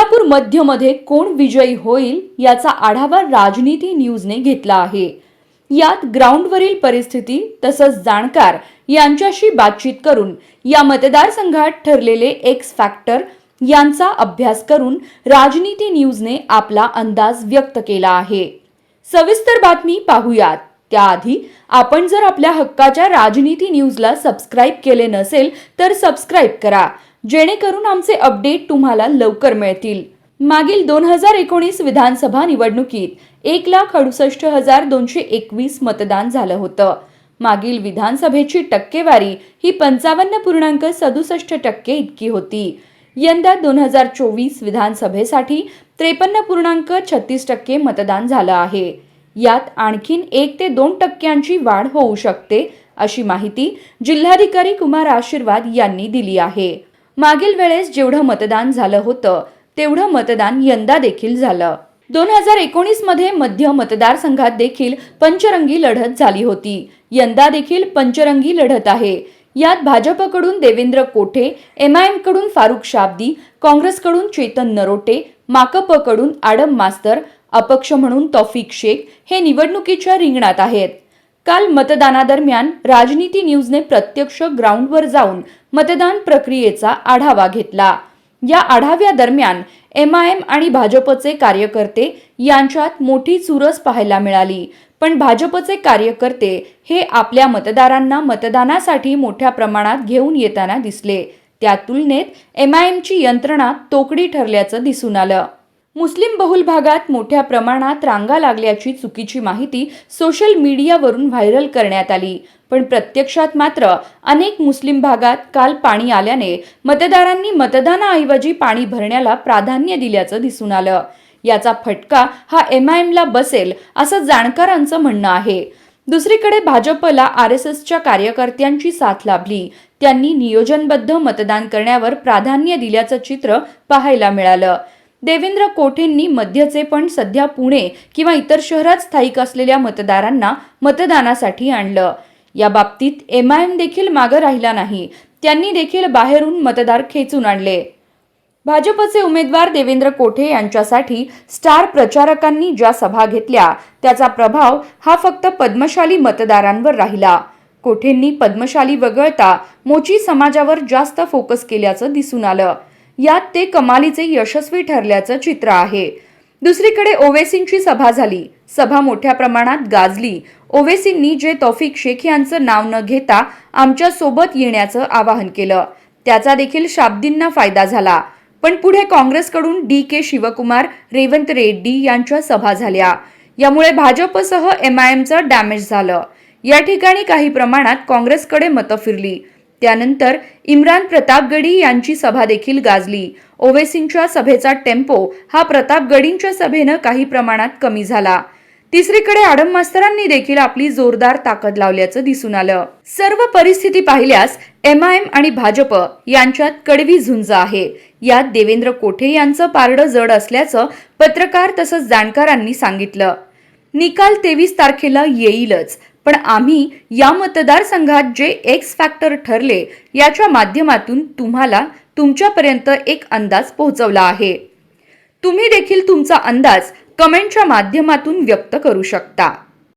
सोलापूर मध्यमध्ये कोण विजयी होईल याचा आढावा राजनीती न्यूजने घेतला आहे. यात ग्राउंडवरील परिस्थिती तसंच जाणकार यांच्याशी बातचीत करून या मतदारसंघात ठरलेले एक्स फॅक्टर यांचा अभ्यास करून राजनीती न्यूजने आपला अंदाज व्यक्त केला आहे. सविस्तर बातमी पाहूयात. त्याआधी आपण जर आपल्या हक्काच्या राजनीती न्यूजला सबस्क्राईब केले नसेल तर सबस्क्राईब करा. जेणेकरून आमचे अपडेट तुम्हाला लवकर मिळतील. मागील दोन हजार एकोणीस विधानसभा निवडणुकीत एक लाख अडुसष्ट हजार दोनशे एकवीस मतदान झालं होतं. मागील विधानसभेची टक्केवारी ही पंचावन्न पूर्णांक सदुसष्ट टक्के इतकी होती. यंदा दोन हजार चोवीस विधानसभेसाठी त्रेपन्न पूर्णांक छत्तीस टक्के मतदान झालं आहे. यात आणखीन एक ते दोन टक्क्यांची वाढ होऊ शकते अशी माहिती जिल्हाधिकारी कुमार आशीर्वाद यांनी दिली आहे. मागील वेळेस जेवढं मतदान झालं होतं तेवढं मतदान यंदा देखील झालं. दोन हजार एकोणीसमध्ये मध्य मतदारसंघात देखील पंचरंगी लढत झाली होती. यंदा देखील पंचरंगी लढत आहे. यात भाजपकडून देवेंद्र कोठे एम आयकडून फारुख शाब्दी काँग्रेसकडून चेतन नरोटे माकपकडून आडम मास्तर अपक्ष म्हणून तौफिक शेख हे निवडणुकीच्या रिंगणात आहेत. काल मतदानादरम्यान राजनीती न्यूजने प्रत्यक्ष ग्राउंडवर जाऊन मतदान प्रक्रियेचा आढावा घेतला. या आढाव्यादरम्यान एम आय एम आणि भाजपचे कार्यकर्ते यांच्यात मोठी चुरस पाहायला मिळाली. पण भाजपचे कार्यकर्ते हे आपल्या मतदारांना मतदानासाठी मोठ्या प्रमाणात घेऊन येताना दिसले. त्या तुलनेत एम आय एमची यंत्रणा तोकडी ठरल्याचं दिसून आलं. मुस्लिम बहुल भागात मोठ्या प्रमाणात रांगा लागल्याची चुकीची माहिती सोशल मीडियावरून व्हायरल करण्यात आली. पण प्रत्यक्षात मात्र अनेक मुस्लिम भागात काल पाणी आल्याने मतदारांनी मतदानाऐवजी पाणी भरण्याला प्राधान्य दिल्याचं दिसून आलं. याचा फटका हा एम आय एमला बसेल असं जाणकारांचं म्हणणं आहे. दुसरीकडे भाजपला आर एस एसच्या कार्यकर्त्यांची साथ लाभली. त्यांनी नियोजनबद्ध मतदान करण्यावर प्राधान्य दिल्याचं चित्र पाहायला मिळालं. देवेंद्र कोठेंनी मध्यचे पण सध्या पुणे किंवा इतर शहरात स्थायिक असलेल्या मतदारांना मतदानासाठी आणलं. या बाबतीत एम आय एम देखील मागं राहिला नाही. त्यांनी देखील बाहेरून मतदार खेचून आणले. भाजपचे उमेदवार देवेंद्र कोठे यांच्यासाठी स्टार प्रचारकांनी ज्या सभा घेतल्या त्याचा प्रभाव हा फक्त पद्मशाली मतदारांवर राहिला. कोठेंनी पद्मशाली वगळता मोची समाजावर जास्त फोकस केल्याचं दिसून आलं. यात ते कमालीचे यशस्वी ठरल्याचं चित्र आहे. दुसरीकडे ओवेसींची सभा झाली. सभा मोठ्या प्रमाणात गाजली. ओवेसींनी जे तौफिक शेख यांचं नाव न घेता आमच्यासोबत येण्याचं आवाहन केलं. त्याचा देखील शाब्दींना फायदा झाला. पण पुढे काँग्रेसकडून डी के शिवकुमार रेवंत रेड्डी यांच्या सभा झाल्या. यामुळे भाजपसह एम आय एमचं डॅमेज झालं. या ठिकाणी काही प्रमाणात काँग्रेसकडे मतं फिरली. त्यानंतर इम्रान प्रतापगडी यांची सभा देखील गाजली. ओवेसींच्या सभेचा टेम्पो हा प्रतापगडींच्या सभेनं काही प्रमाणात कमी झाला. तिसरीकडे आडम मास्तरांनी देखील आपली जोरदार ताकद लावल्याचं दिसून आलं. सर्व परिस्थिती पाहिल्यास एम आय एम आणि भाजप यांच्यात कडवी झुंज आहे. यात देवेंद्र कोठे यांचं पारडं जड असल्याचं पत्रकार तसंच जाणकारांनी सांगितलं. निकाल तेवीस तारखेला येईलच. पण आम्ही या मतदारसंघात जे एक्स फॅक्टर ठरले याच्या माध्यमातून तुम्हाला तुमच्यापर्यंत एक अंदाज पोहोचवला आहे. तुम्ही देखील तुमचा अंदाज कमेंटच्या माध्यमातून व्यक्त करू शकता.